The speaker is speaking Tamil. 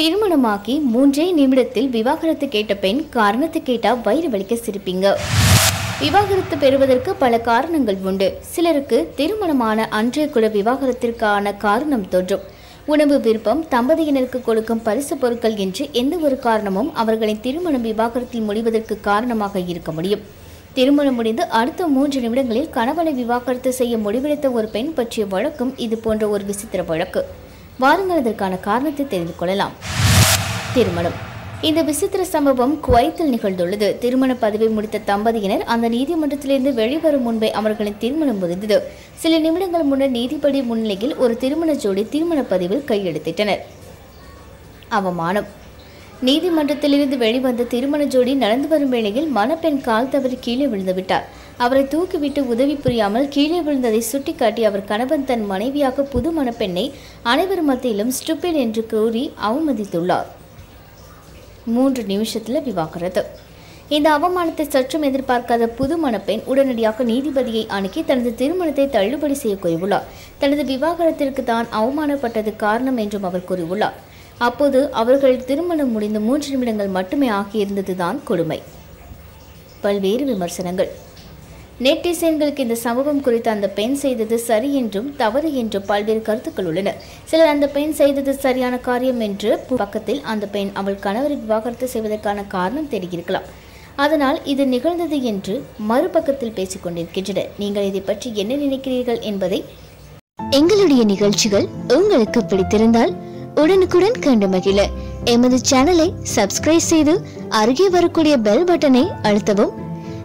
திருமணமாகி மூன்றே நிமிடத்தில் விவாகரத்து கேட்ட பெண் காரணத்தை கேட்டால் வயிறு வலிக்க சிரிப்பீங்க. விவாகரத்து பெறுவதற்கு பல காரணங்கள் உண்டு. சிலருக்கு திருமணமான அன்றைய கூட விவாகரத்திற்கான காரணம் தோன்றும். உணவு விருப்பம் தம்பதியினருக்கு கொடுக்கும் பரிசு பொருட்கள் என்று எந்த ஒரு காரணமும் அவர்களின் திருமணம் விவாகரத்தில் முடிவதற்கு காரணமாக இருக்க முடியும். திருமணம் முடிந்து அடுத்த மூன்று நிமிடங்களில் கணவனை விவாகரத்து செய்ய முடிவெடுத்த ஒரு பெண் பற்றிய வழக்கும் இது போன்ற ஒரு விசித்திர வழக்கு. வாருங்கள் அதற்கான காரணத்தை தெரிந்து கொள்ளலாம். திருமணம். இந்த விசித்திர சம்பவம் குவைத்தில் நிகழ்ந்துள்ளது. திருமண பதவி முடித்த தம்பதியினர் அந்த நீதிமன்றத்திலிருந்து வெளிவரும் முன்பே அவர்களின் திருமணம் முடிந்தது. சில நிமிடங்கள் முன்னர் நீதிபதி முன்னிலையில் ஒரு திருமண ஜோடி திருமண பதிவில் கையெழுத்திட்டனர். அவமானம். நீதிமன்றத்திலிருந்து வெளிவந்த திருமண ஜோடி நடந்து வரும் வேளையில் மணப்பெண் கால் தவறி கீழே விழுந்துவிட்டார். அவரை தூக்கிவிட்டு உதவி புரியாமல் கீழே விழுந்ததை சுட்டிக்காட்டி அவர் கணவன் தன் மனைவியாக புது மணப்பெண்ணை அனைவர் மத்தியிலும் ஸ்டூபிட் என்று கூறி அவமதித்துள்ளார். மூன்று நிமிஷத்தில் விவாகரத்து இந்த அவமானத்தை சற்றும் எதிர்பார்க்காத புது மணப்பெண் உடனடியாக நீதிபதியை அணுகி தனது திருமணத்தை தள்ளுபடி செய்ய கூறியுள்ளார் தனது விவாகரத்திற்கு தான் அவமானப்பட்டது காரணம் என்றும் அவர் கூறியுள்ளார். அப்போது அவர்கள் திருமணம் முடிந்து மூன்று நிமிடங்கள் மட்டுமே ஆகியிருந்ததுதான் கொடுமை. பல்வேறு விமர்சனங்கள். நெட்டிசன்களுக்கு இந்த சம்பவம் குறித்து அந்த பெண் செய்தது சரி என்றும் தவறு என்றும் பல்வேறு கருத்துக்கள் உள்ளன. சிலர் அந்த பெண் செய்தது சரியான காரியம் என்று பக்கத்தில் அந்த பெண் அவள் கணவரை விவாகரத்து செய்வதற்கான காரணம் தெரிகிருக்கலாம் அதனால் இது நிகழ்ந்தது என்று மறுபக்கத்தில் பேசிக் கொண்டிருக்கின்றனர். நீங்கள் இதை பற்றி என்ன நினைக்கிறீர்கள் என்பதை எங்களுடைய நிகழ்ச்சிகள் உங்களுக்கு பிடித்திருந்தால் உடனுக்குடன் கண்டு மகிழ. எமது சேனலை சப்ஸ்கிரைப் செய்து அருகே வரக்கூடிய பெல் பட்டனை அழுத்தவும்